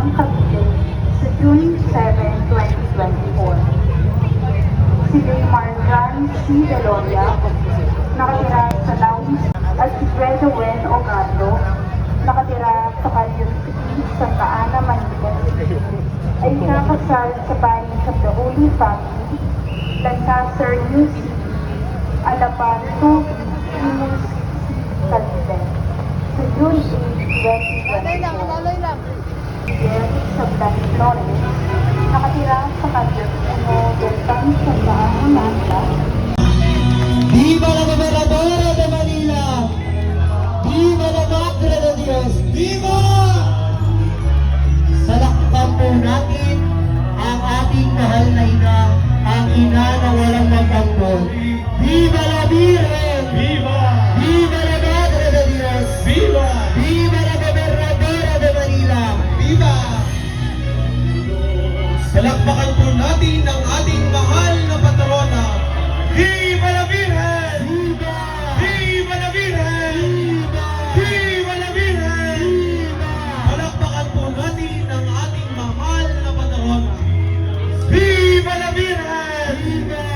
Rizwan Cavite sa June 7, 2024. Si Raymar John C. Deloria, nakatira sa Lawis at si Greta Wen Ogardo, nakatira sa Calyon City, Santa Ana, Manila, ay nakasal sa bayan sa The Holy Family, Lancaster, New City, Alapan, Tubig, Imus, Cavite. Sa June 8, 2024. Viva la Gobernadora de Manila! Viva la Madre de Dios! Viva! Palakpakan po natin ang ating mahal na patrona, Viva la Virgen! Viva! Viva la Virgen! Viva! Viva la Virgen! Viva! Palakpakan po natin ang ating mahal na patrona, Viva la Virgen! Viva!